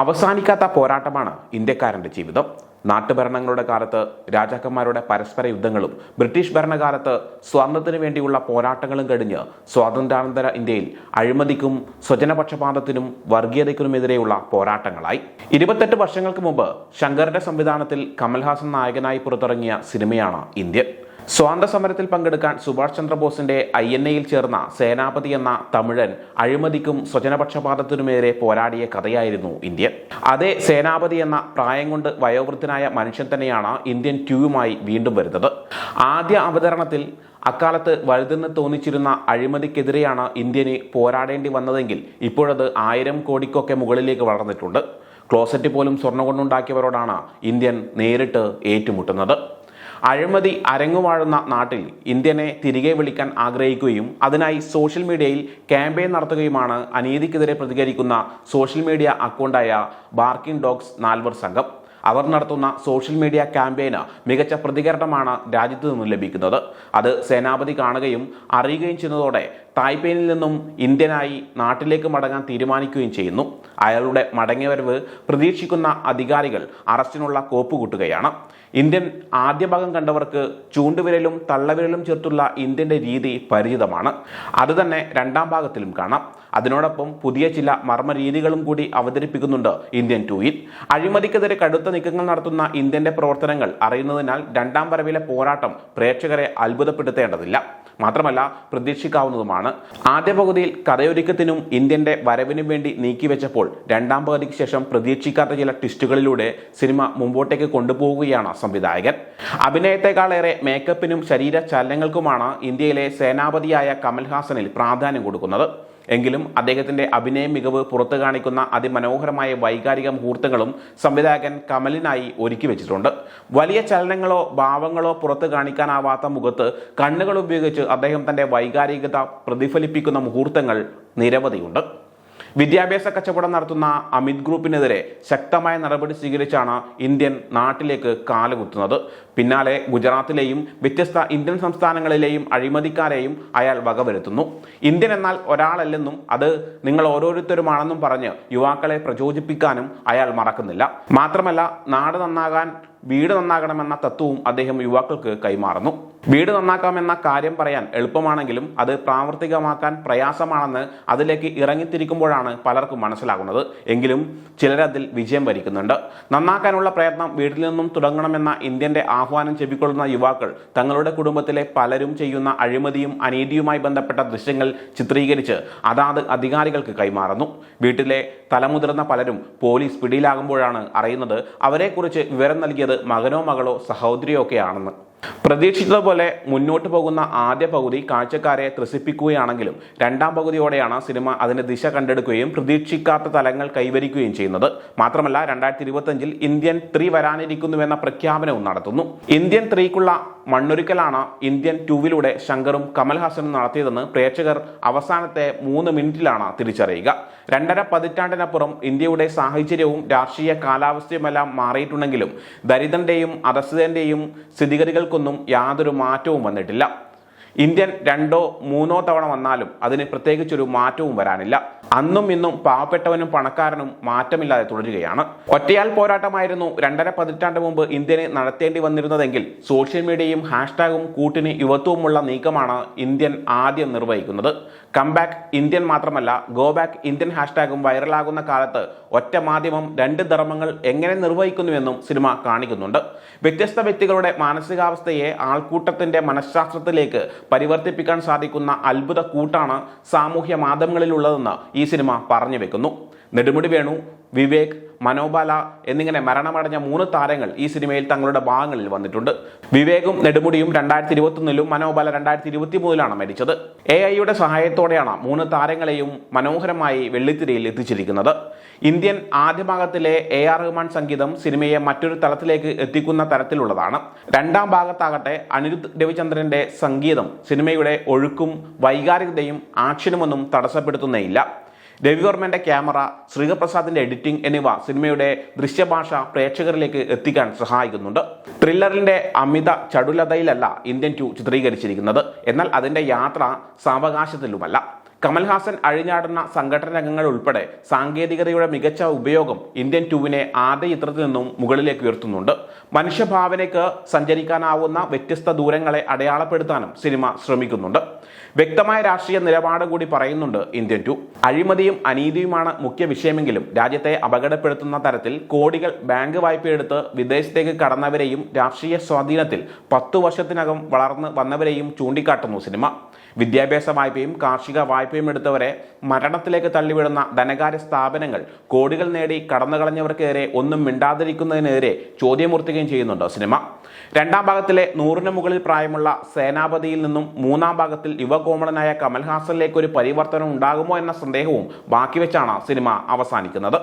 അവസാനിക്കാത്ത പോരാട്ടമാണ് ഇന്ത്യക്കാരന്റെ ജീവിതം. നാട്ടുഭരണങ്ങളുടെ കാലത്ത് രാജാക്കന്മാരുടെ പരസ്പര യുദ്ധങ്ങളും ബ്രിട്ടീഷ് ഭരണകാലത്ത് സ്വർണത്തിന് വേണ്ടിയുള്ള പോരാട്ടങ്ങളും കഴിഞ്ഞ് സ്വാതന്ത്ര്യാനന്തര ഇന്ത്യയിൽ അഴിമതിക്കും സ്വജനപക്ഷപാതത്തിനും വർഗീയതയ്ക്കുമെതിരെയുള്ള പോരാട്ടങ്ങളായി. ഇരുപത്തെട്ട് വർഷങ്ങൾക്ക് മുമ്പ് ശങ്കറിന്റെ സംവിധാനത്തിൽ കമൽഹാസൻ നായകനായി പുറത്തിറങ്ങിയ സിനിമയാണ് ഇന്ത്യൻ. സ്വാതന്ത്ര്യ സമരത്തിൽ പങ്കെടുക്കാൻ സുഭാഷ് ചന്ദ്രബോസിന്റെ ഐ എൻ എയിൽ ചേർന്ന സേനാപതി എന്ന തമിഴൻ അഴിമതിക്കും സ്വജനപക്ഷപാതത്തിനുമെതിരെ പോരാടിയ കഥയായിരുന്നു ഇന്ത്യൻ. അതേ സേനാപതി എന്ന പ്രായം കൊണ്ട് വയോവൃദ്ധനായ മനുഷ്യൻ തന്നെയാണ് ഇന്ത്യൻ ട്യൂവുമായി വീണ്ടും വരുന്നത്. ആദ്യ അവതരണത്തിൽ അക്കാലത്ത് വലുതെന്ന് തോന്നിച്ചിരുന്ന അഴിമതിക്കെതിരെയാണ് ഇന്ത്യന് പോരാടേണ്ടി വന്നതെങ്കിൽ ഇപ്പോഴത് ആയിരം കോടിക്കൊക്കെ മുകളിലേക്ക് വളർന്നിട്ടുണ്ട്. ക്ലോസറ്റ് പോലും സ്വർണം കൊണ്ടുണ്ടാക്കിയവരോടാണ് ഇന്ത്യൻ നേരിട്ട് ഏറ്റുമുട്ടുന്നത്. അഴിമതി അരങ്ങുവാഴുന്ന നാട്ടിൽ ഇന്ത്യനെ തിരികെ വിളിക്കാൻ ആഗ്രഹിക്കുകയും അതിനായി സോഷ്യൽ മീഡിയയിൽ ക്യാമ്പയിൻ നടത്തുകയുമാണ് അനീതിക്കെതിരെ പ്രതികരിക്കുന്ന സോഷ്യൽ മീഡിയ അക്കൗണ്ടായ ബാർക്കിംഗ് ഡോഗ്സ് നാൽവർ സംഘം. അവർ നടത്തുന്ന സോഷ്യൽ മീഡിയ ക്യാമ്പയിന് മികച്ച പ്രതികരണമാണ് രാജ്യത്ത് നിന്നും ലഭിക്കുന്നത്. അത് സേനാപതി കാണുകയും അറിയുകയും ചെയ്യുന്നതോടെ തായ്പേനിൽ നിന്നും ഇന്ത്യനായി നാട്ടിലേക്ക് മടങ്ങാൻ തീരുമാനിക്കുകയും ചെയ്യുന്നു. അയാളുടെ മടങ്ങിവരവ് പ്രതീക്ഷിക്കുന്ന അധികാരികൾ അറസ്റ്റിനുള്ള കോപ്പ് കൂട്ടുകയാണ്. ഇന്ത്യൻ ആദ്യ ഭാഗം കണ്ടവർക്ക് ചൂണ്ടുവിരലും തള്ളവിരലും ചേർത്തുള്ള ഇന്ത്യന്റെ രീതി പരിചിതമാണ്. അതുതന്നെ രണ്ടാം ഭാഗത്തിലും കാണാം. അതിനോടൊപ്പം പുതിയ ചില മർമ്മ രീതികളും കൂടി അവതരിപ്പിക്കുന്നുണ്ട് ഇന്ത്യൻ ടൂയിൽ അഴിമതിക്കെതിരെ കടുത്ത നീക്കങ്ങൾ നടത്തുന്ന ഇന്ത്യന്റെ പ്രവർത്തനങ്ങൾ അറിയുന്നതിനാൽ രണ്ടാം വരവിലെ പോരാട്ടം പ്രേക്ഷകരെ അത്ഭുതപ്പെടുത്തേണ്ടതില്ല. മാത്രമല്ല പ്രതീക്ഷിക്കാവുന്നതുമാണ്. ആദ്യ പകുതിയിൽ കഥയൊരുക്കത്തിനും ഇന്ത്യന്റെ വരവിനും വേണ്ടി നീക്കിവെച്ചപ്പോൾ രണ്ടാം പകുതിക്ക് ശേഷം പ്രതീക്ഷിക്കാത്ത ചില ട്വിസ്റ്റുകളിലൂടെ സിനിമ മുമ്പോട്ടേക്ക് കൊണ്ടുപോവുകയാണ് സംവിധായകൻ. അഭിനയത്തെക്കാളേറെ മേക്കപ്പിനും ശരീര ചലനങ്ങൾക്കുമാണ് ഇന്ത്യയിലെ സേനാപതിയായ കമൽഹാസനിൽ പ്രാധാന്യം കൊടുക്കുന്നത്. എങ്കിലും അദ്ദേഹത്തിന്റെ അഭിനയ മികവ് പുറത്തു കാണിക്കുന്ന അതിമനോഹരമായ വൈകാരിക മുഹൂർത്തങ്ങളും സംവിധായകൻ കമലിനായി ഒരുക്കി വെച്ചിട്ടുണ്ട്. വലിയ ചലനങ്ങളോ ഭാവങ്ങളോ പുറത്തു കാണിക്കാനാവാത്ത മുഖത്ത് കണ്ണുകൾ ഉപയോഗിച്ച് അദ്ദേഹം തന്റെ വൈകാരികത പ്രതിഫലിപ്പിക്കുന്ന മുഹൂർത്തങ്ങൾ നിരവധിയുണ്ട്. വിദ്യാഭ്യാസ കച്ചവടം നടത്തുന്ന അമിത് ഗ്രൂപ്പിനെതിരെ ശക്തമായ നടപടി സ്വീകരിച്ചാണ് ഇന്ത്യൻ നാട്ടിലേക്ക് കാലുകുത്തുന്നത് പിന്നാലെ ഗുജറാത്തിലെയും വ്യത്യസ്ത ഇന്ത്യൻ സംസ്ഥാനങ്ങളിലെയും അഴിമതിക്കാരെയും അയാൾ വകവരുത്തുന്നു. ഇന്ത്യൻ എന്നാൽ ഒരാളല്ലെന്നും അത് നിങ്ങൾ ഓരോരുത്തരുമാണെന്നും പറഞ്ഞ് യുവാക്കളെ പ്രചോദിപ്പിക്കാനും അയാൾ മറക്കുന്നില്ല. മാത്രമല്ല നാട് നന്നാകാൻ വീട് നന്നാകണമെന്ന തത്വവും അദ്ദേഹം യുവാക്കൾക്ക് കൈമാറുന്നു. വീട് നന്നാക്കാമെന്ന കാര്യം പറയാൻ എളുപ്പമാണെങ്കിലും അത് പ്രാവർത്തികമാക്കാൻ പ്രയാസമാണെന്ന് അതിലേക്ക് ഇറങ്ങിത്തിരിക്കുമ്പോഴാണ് പലർക്കും മനസ്സിലാകുന്നത്. എങ്കിലും ചിലരതിൽ വിജയം വരിക്കുന്നുണ്ട്. നന്നാക്കാനുള്ള പ്രയത്നം വീട്ടിൽ നിന്നും തുടങ്ങണമെന്ന ഇന്ത്യന്റെ ആഹ്വാനം ചെവിക്കൊള്ളുന്ന യുവാക്കൾ തങ്ങളുടെ കുടുംബത്തിലെ പലരും ചെയ്യുന്ന അഴിമതിയും അനീതിയുമായി ബന്ധപ്പെട്ട ദൃശ്യങ്ങൾ ചിത്രീകരിച്ച് അതാത് അധികാരികൾക്ക് കൈമാറുന്നു. വീട്ടിലെ തലമുതിർന്ന പലരും പോലീസ് പിടിയിലാകുമ്പോഴാണ് അറിയുന്നത് അവരെക്കുറിച്ച് വിവരം നൽകിയത് മകനോ മകളോ സഹോദരിയോ ഒക്കെയാണെന്ന്. പ്രതീക്ഷിച്ചതുപോലെ മുന്നോട്ട് പോകുന്ന ആദ്യ പകുതി കാഴ്ചക്കാരെ ത്രസിപ്പിക്കുകയാണെങ്കിലും രണ്ടാം പകുതിയോടെയാണ് സിനിമ അതിന്റെ ദിശ കണ്ടെടുക്കുകയും പ്രതീക്ഷിക്കാത്ത തലങ്ങൾ കൈവരിക്കുകയും ചെയ്യുന്നത്. മാത്രമല്ല രണ്ടായിരത്തി ഇരുപത്തഞ്ചിൽ ഇന്ത്യൻ ത്രീ വരാനിരിക്കുന്നുവെന്ന പ്രഖ്യാപനവും നടത്തുന്നു. ഇന്ത്യൻ ത്രീക്കുള്ള മണ്ണൊരുക്കലാണ് ഇന്ത്യൻ ടൂവിലൂടെ ശങ്കറും കമൽഹാസനും നടത്തിയതെന്ന് പ്രേക്ഷകർ അവസാനത്തെ മൂന്ന് മിനിറ്റിലാണ് തിരിച്ചറിയുക. രണ്ടര പതിറ്റാണ്ടിനപ്പുറം ഇന്ത്യയുടെ സാഹചര്യവും രാഷ്ട്രീയ കാലാവസ്ഥയുമെല്ലാം മാറിയിട്ടുണ്ടെങ്കിലും ദരിദ്രന്റെയും അധസ്ഥിതന്റെയും സ്ഥിതിഗതികൾക്കൊന്നും യാതൊരു മാറ്റവും വന്നിട്ടില്ല. ഇന്ത്യൻ രണ്ടോ മൂന്നോ തവണ വന്നാലും അതിന് പ്രത്യേകിച്ചൊരു മാറ്റവും വരാനില്ല. അന്നും ഇന്നും പാവപ്പെട്ടവനും പണക്കാരനും മാറ്റമില്ലാതെ തുടരുകയാണ്. ഒറ്റയാൽ പോരാട്ടമായിരുന്നു രണ്ടര പതിറ്റാണ്ട് മുമ്പ് ഇന്ത്യനെ നടത്തേണ്ടി വന്നിരുന്നതെങ്കിൽ സോഷ്യൽ മീഡിയയും ഹാഷ്ടാഗും കൂട്ടിന് യുവത്വവുമുള്ള നീക്കമാണ് ഇന്ത്യൻ ആദ്യം നിർവഹിക്കുന്നത്. കംബാക്ക് ഇന്ത്യൻ മാത്രമല്ല ഗോ ബാക്ക് ഇന്ത്യൻ ഹാഷ്ടാഗും വൈറലാകുന്ന കാലത്ത് ഒറ്റ മാധ്യമം രണ്ട് ധർമ്മങ്ങൾ എങ്ങനെ നിർവഹിക്കുന്നുവെന്നും സിനിമ കാണിക്കുന്നുണ്ട്. വ്യത്യസ്ത വ്യക്തികളുടെ മാനസികാവസ്ഥയെ ആൾക്കൂട്ടത്തിന്റെ മനഃശാസ്ത്രത്തിലേക്ക് പരിവർത്തിപ്പിക്കാൻ സാധിക്കുന്ന അത്ഭുത കൂട്ടാണ് സാമൂഹ്യ മാധ്യമങ്ങളിലുള്ളതെന്ന് ഈ സിനിമ പറഞ്ഞു വെക്കുന്നു. നെടുമുടി വേണു വിവേക് മനോബാല എന്നിങ്ങനെ മരണമടഞ്ഞ മൂന്ന് താരങ്ങൾ ഈ സിനിമയിൽ തങ്ങളുടെ ഭാഗങ്ങളിൽ വന്നിട്ടുണ്ട്. വിവേകും നെടുമുടിയും രണ്ടായിരത്തി ഇരുപത്തൊന്നിലും മനോബാല രണ്ടായിരത്തി ഇരുപത്തി മൂന്നിലാണ് മരിച്ചത്. എ ഐയുടെ സഹായത്തോടെയാണ് മൂന്ന് താരങ്ങളെയും മനോഹരമായി വെള്ളിത്തിരയിൽ എത്തിച്ചിരിക്കുന്നത്. ഇന്ത്യൻ ആദ്യ ഭാഗത്തിലെ എ ആർ റഹ്മാൻ സംഗീതം സിനിമയെ മറ്റൊരു തലത്തിലേക്ക് എത്തിക്കുന്ന തരത്തിലുള്ളതാണ്. രണ്ടാം ഭാഗത്താകട്ടെ അനിരുദ്ധ് രവിചന്ദ്രന്റെ സംഗീതം സിനിമയുടെ ഒഴുക്കും വൈകാരികതയും ആക്ഷനുമൊന്നും തടസ്സപ്പെടുത്തുന്നേയില്ല. രവിവർമ്മന്റെ ക്യാമറ ശ്രീകപ്രസാദിന്റെ എഡിറ്റിംഗ് എന്നിവ സിനിമയുടെ ദൃശ്യഭാഷ പ്രേക്ഷകരിലേക്ക് എത്തിക്കാൻ സഹായിക്കുന്നുണ്ട്. ത്രില്ലറിന്റെ അമിത ചടുലതയിലല്ല ഇന്ത്യൻ ടു ചിത്രീകരിച്ചിരിക്കുന്നത്. എന്നാൽ അതിന്റെ യാത്ര സാവകാശത്തിലുമല്ല. കമൽഹാസൻ അഴിഞ്ഞാടുന്ന സംഘടന രംഗങ്ങൾ ഉൾപ്പെടെ സാങ്കേതികതയുടെ മികച്ച ഉപയോഗം ഇന്ത്യൻ ടൂവിനെ ആദ്യ ചിത്രത്തിൽ നിന്നും മുകളിലേക്ക് ഉയർത്തുന്നുണ്ട്. മനുഷ്യഭാവനയ്ക്ക് സഞ്ചരിക്കാനാവുന്ന വ്യത്യസ്ത ദൂരങ്ങളെ അടയാളപ്പെടുത്താനും സിനിമ ശ്രമിക്കുന്നുണ്ട്. വ്യക്തമായ രാഷ്ട്രീയ നിലപാട് കൂടി പറയുന്നുണ്ട് ഇന്ത്യൻ ടു. അഴിമതിയും അനീതിയുമാണ് മുഖ്യ വിഷയമെങ്കിലും രാജ്യത്തെ അപകടപ്പെടുത്തുന്ന തരത്തിൽ കോടികൾ ബാങ്ക് വായ്പയെടുത്ത് വിദേശത്തേക്ക് കടന്നവരെയും രാഷ്ട്രീയ സ്വാധീനത്തിൽ പത്തു വർഷത്തിനകം വളർന്ന് വന്നവരെയും ചൂണ്ടിക്കാട്ടുന്നു സിനിമ. വിദ്യാഭ്യാസ വായ്പയും കാർഷിക വായ്പയും എടുത്തവരെ മരണത്തിലേക്ക് തള്ളിവിടുന്ന ധനകാര്യ സ്ഥാപനങ്ങൾ കോടികൾ നേടി കടന്നുകളഞ്ഞവർക്കെതിരെ ഒന്നും മിണ്ടാതിരിക്കുന്നതിനെതിരെ ചോദ്യമൂർത്തിക്കുകയും ചെയ്യുന്നുണ്ട് സിനിമ. രണ്ടാം ഭാഗത്തിലെ നൂറിന് മുകളിൽ പ്രായമുള്ള സേനാപതിയിൽ നിന്നും മൂന്നാം ഭാഗത്തിൽ യുവകോമളനായ കമൽഹാസനിലേക്ക് ഒരു പരിവർത്തനം ഉണ്ടാകുമോ എന്ന സന്ദേഹവും ബാക്കി വെച്ചാണ് സിനിമ അവസാനിക്കുന്നത്.